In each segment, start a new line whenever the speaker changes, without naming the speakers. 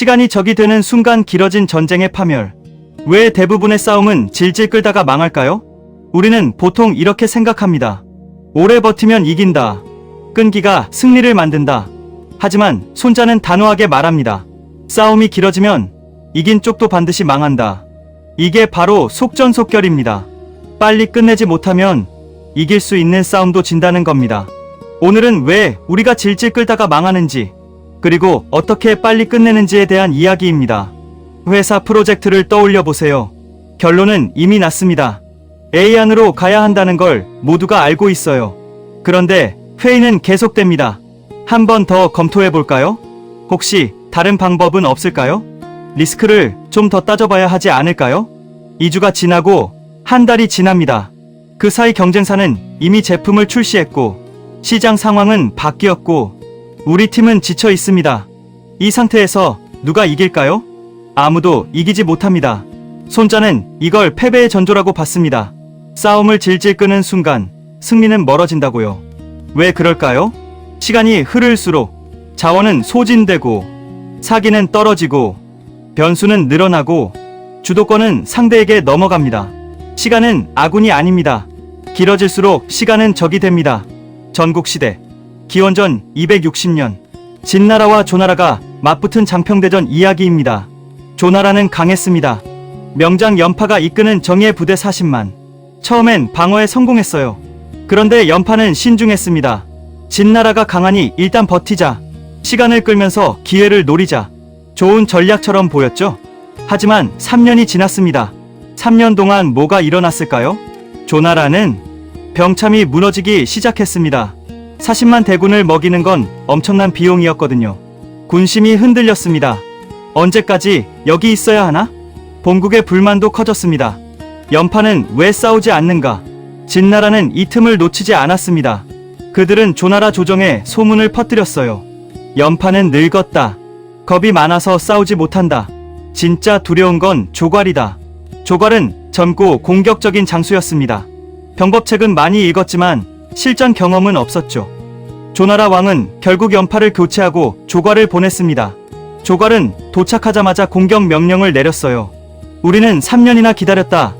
시간이 적이 되는 순간 길어진 전쟁의 파멸. 왜 대부분의 싸움은 질질 끌다가 망할까요? 우리는 보통 이렇게 생각합니다. 오래 버티면 이긴다. 끈기가 승리를 만든다. 하지만 손자는 단호하게 말합니다. 싸움이 길어지면 이긴 쪽도 반드시 망한다. 이게 바로 속전속결입니다. 빨리 끝내지 못하면 이길 수 있는 싸움도 진다는 겁니다. 오늘은 왜 우리가 질질 끌다가 망하는지, 그리고 어떻게 빨리 끝내는지에 대한 이야기입니다. 회사 프로젝트를 떠올려 보세요. 결론은 이미 났습니다. A 안으로 가야 한다는 걸 모두가 알고 있어요. 그런데 회의는 계속됩니다. 한 번 더 검토해 볼까요? 혹시 다른 방법은 없을까요? 리스크를 좀 더 따져봐야 하지 않을까요? 2주가 지나고 한 달이 지납니다. 그 사이 경쟁사는 이미 제품을 출시했고 시장 상황은 바뀌었고 우리 팀은 지쳐 있습니다. 이 상태에서 누가 이길까요? 아무도 이기지 못합니다. 손자는 이걸 패배의 전조라고 봤습니다. 싸움을 질질 끄는 순간 승리는 멀어진다고요. 왜 그럴까요? 시간이 흐를수록 자원은 소진되고 사기는 떨어지고 변수는 늘어나고 주도권은 상대에게 넘어갑니다. 시간은 아군이 아닙니다. 길어질수록 시간은 적이 됩니다. 전국시대 기원전 260년 진나라와 조나라가 맞붙은 장평대전 이야기입니다. 조나라는 강했습니다. 명장 연파가 이끄는 정예 부대 40만. 처음엔 방어에 성공했어요. 그런데 연파는 신중했습니다. 진나라가 강하니 일단 버티자. 시간을 끌면서 기회를 노리자. 좋은 전략처럼 보였죠? 하지만 3년이 지났습니다. 3년 동안 뭐가 일어났을까요? 조나라는 병참이 무너지기 시작했습니다. 40만 대군을 먹이는 건 엄청난 비용이었거든요. 군심이 흔들렸습니다. 언제까지 여기 있어야 하나? 본국의 불만도 커졌습니다. 연파는 왜 싸우지 않는가? 진나라는 이 틈을 놓치지 않았습니다. 그들은 조나라 조정에 소문을 퍼뜨렸어요. 연파는 늙었다. 겁이 많아서 싸우지 못한다. 진짜 두려운 건 조괄이다. 조괄은 젊고 공격적인 장수였습니다. 병법책은 많이 읽었지만 실전 경험은 없었죠. 조나라 왕은 결국 연파를 교체하고 조괄을 보냈습니다. 조괄은 도착하자마자 공격 명령을 내렸어요. 우리는 3년이나 기다렸다.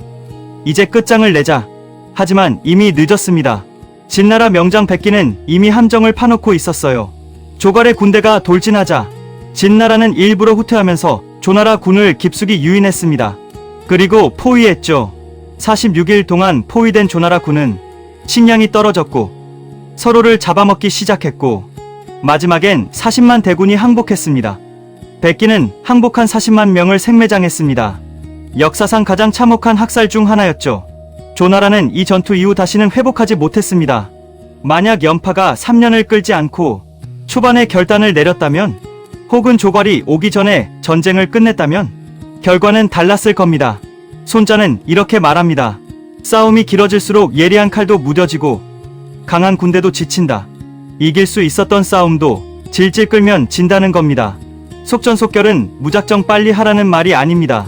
이제 끝장을 내자. 하지만 이미 늦었습니다. 진나라 명장 백기는 이미 함정을 파놓고 있었어요. 조괄의 군대가 돌진하자 진나라는 일부러 후퇴하면서 조나라 군을 깊숙이 유인했습니다. 그리고 포위했죠. 46일 동안 포위된 조나라 군은 식량이 떨어졌고 서로를 잡아먹기 시작했고 마지막엔 40만 대군이 항복했습니다. 백기는 항복한 40만 명을 생매장했습니다. 역사상 가장 참혹한 학살 중 하나였죠. 조나라는 이 전투 이후 다시는 회복하지 못했습니다. 만약 연파가 3년을 끌지 않고 초반에 결단을 내렸다면 혹은 조괄이 오기 전에 전쟁을 끝냈다면 결과는 달랐을 겁니다. 손자는 이렇게 말합니다. 싸움이 길어질수록 예리한 칼도 무뎌지고 강한 군대도 지친다. 이길 수 있었던 싸움도 질질 끌면 진다는 겁니다. 속전속결은 무작정 빨리 하라는 말이 아닙니다.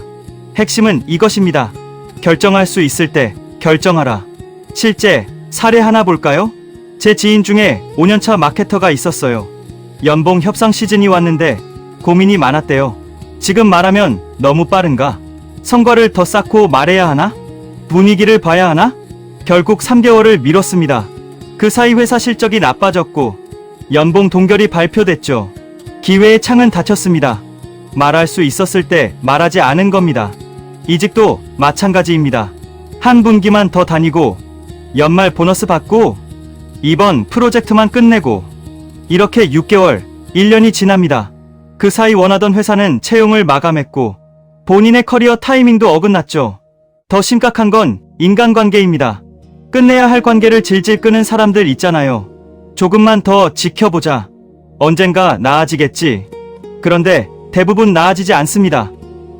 핵심은 이것입니다. 결정할 수 있을 때 결정하라. 실제 사례 하나 볼까요? 제 지인 중에 5년차 마케터가 있었어요. 연봉 협상 시즌이 왔는데 고민이 많았대요. 지금 말하면 너무 빠른가? 성과를 더 쌓고 말해야 하나? 분위기를 봐야 하나? 결국 3개월을 미뤘습니다. 그 사이 회사 실적이 나빠졌고 연봉 동결이 발표됐죠. 기회의 창은 닫혔습니다. 말할 수 있었을 때 말하지 않은 겁니다. 이직도 마찬가지입니다. 한 분기만 더 다니고 연말 보너스 받고 이번 프로젝트만 끝내고 이렇게 6개월, 1년이 지납니다. 그 사이 원하던 회사는 채용을 마감했고 본인의 커리어 타이밍도 어긋났죠. 더 심각한 건 인간관계입니다. 끝내야 할 관계를 질질 끄는 사람들 있잖아요. 조금만 더 지켜보자. 언젠가 나아지겠지. 그런데 대부분 나아지지 않습니다.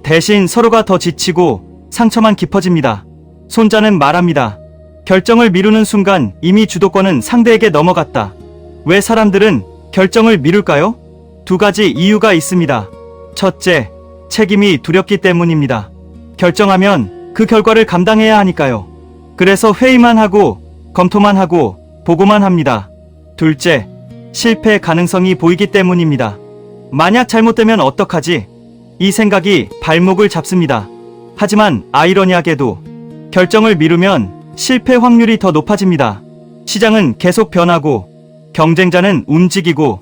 대신 서로가 더 지치고 상처만 깊어집니다. 손자는 말합니다. 결정을 미루는 순간 이미 주도권은 상대에게 넘어갔다. 왜 사람들은 결정을 미룰까요? 두 가지 이유가 있습니다. 첫째, 책임이 두렵기 때문입니다. 결정하면 그 결과를 감당해야 하니까요. 그래서 회의만 하고, 검토만 하고, 보고만 합니다. 둘째, 실패 가능성이 보이기 때문입니다. 만약 잘못되면 어떡하지? 이 생각이 발목을 잡습니다. 하지만 아이러니하게도 결정을 미루면 실패 확률이 더 높아집니다. 시장은 계속 변하고 경쟁자는 움직이고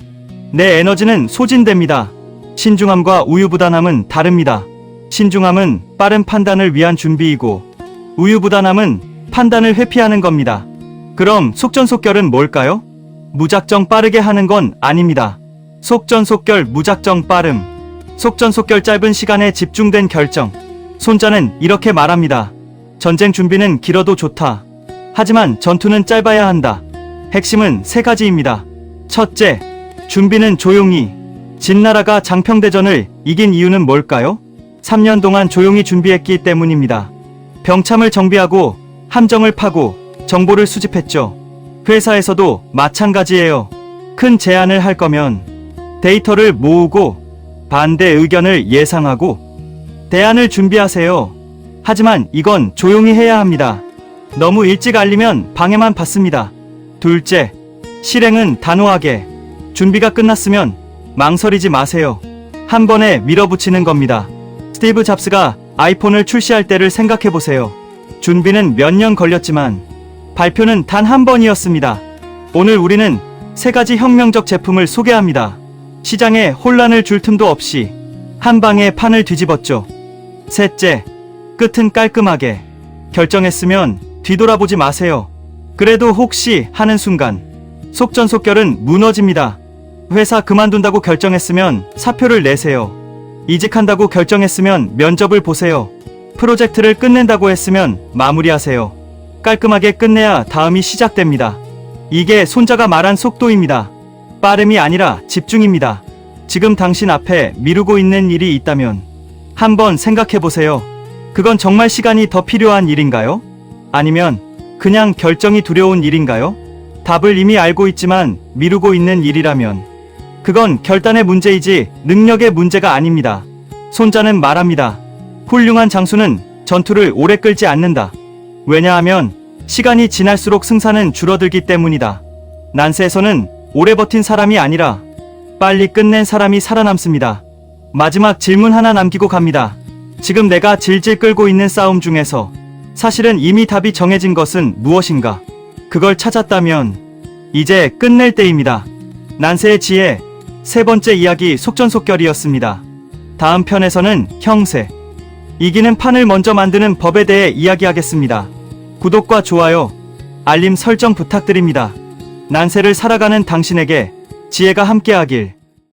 내 에너지는 소진됩니다. 신중함과 우유부단함은 다릅니다. 신중함은 빠른 판단을 위한 준비이고 우유부단함은 판단을 회피하는 겁니다. 그럼 속전속결은 뭘까요? 무작정 빠르게 하는 건 아닙니다. 속전속결 무작정 빠름. 속전속결 짧은 시간에 집중된 결정. 손자는 이렇게 말합니다. 전쟁 준비는 길어도 좋다. 하지만 전투는 짧아야 한다. 핵심은 세 가지입니다. 첫째, 준비는 조용히. 진나라가 장평대전을 이긴 이유는 뭘까요? 3년 동안 조용히 준비했기 때문입니다. 병참을 정비하고 함정을 파고 정보를 수집했죠. 회사에서도 마찬가지예요. 큰 제안을 할 거면 데이터를 모으고 반대 의견을 예상하고 대안을 준비하세요. 하지만 이건 조용히 해야 합니다. 너무 일찍 알리면 방해만 받습니다. 둘째, 실행은 단호하게. 준비가 끝났으면 망설이지 마세요. 한 번에 밀어붙이는 겁니다. 스티브 잡스가 아이폰을 출시할 때를 생각해 보세요. 준비는 몇 년 걸렸지만 발표는 단 한 번이었습니다. 오늘 우리는 세 가지 혁명적 제품을 소개합니다. 시장에 혼란을 줄 틈도 없이 한 방에 판을 뒤집었죠. 셋째, 끝은 깔끔하게 결정했으면 뒤돌아보지 마세요. 그래도 혹시 하는 순간 속전속결은 무너집니다. 회사 그만둔다고 결정했으면 사표를 내세요. 이직한다고 결정했으면 면접을 보세요. 프로젝트를 끝낸다고 했으면 마무리하세요. 깔끔하게 끝내야 다음이 시작됩니다. 이게 손자가 말한 속도입니다. 빠름이 아니라 집중입니다. 지금 당신 앞에 미루고 있는 일이 있다면 한번 생각해 보세요. 그건 정말 시간이 더 필요한 일인가요? 아니면 그냥 결정이 두려운 일인가요? 답을 이미 알고 있지만 미루고 있는 일이라면 그건 결단의 문제이지 능력의 문제가 아닙니다. 손자는 말합니다. 훌륭한 장수는 전투를 오래 끌지 않는다. 왜냐하면 시간이 지날수록 승산은 줄어들기 때문이다. 난세에서는 오래 버틴 사람이 아니라 빨리 끝낸 사람이 살아남습니다. 마지막 질문 하나 남기고 갑니다. 지금 내가 질질 끌고 있는 싸움 중에서 사실은 이미 답이 정해진 것은 무엇인가? 그걸 찾았다면 이제 끝낼 때입니다. 난세의 지혜 세 번째 이야기 속전속결이었습니다. 다음 편에서는 형세 이기는 판을 먼저 만드는 법에 대해 이야기하겠습니다. 구독과 좋아요, 알림 설정 부탁드립니다. 난세를 살아가는 당신에게 지혜가 함께하길.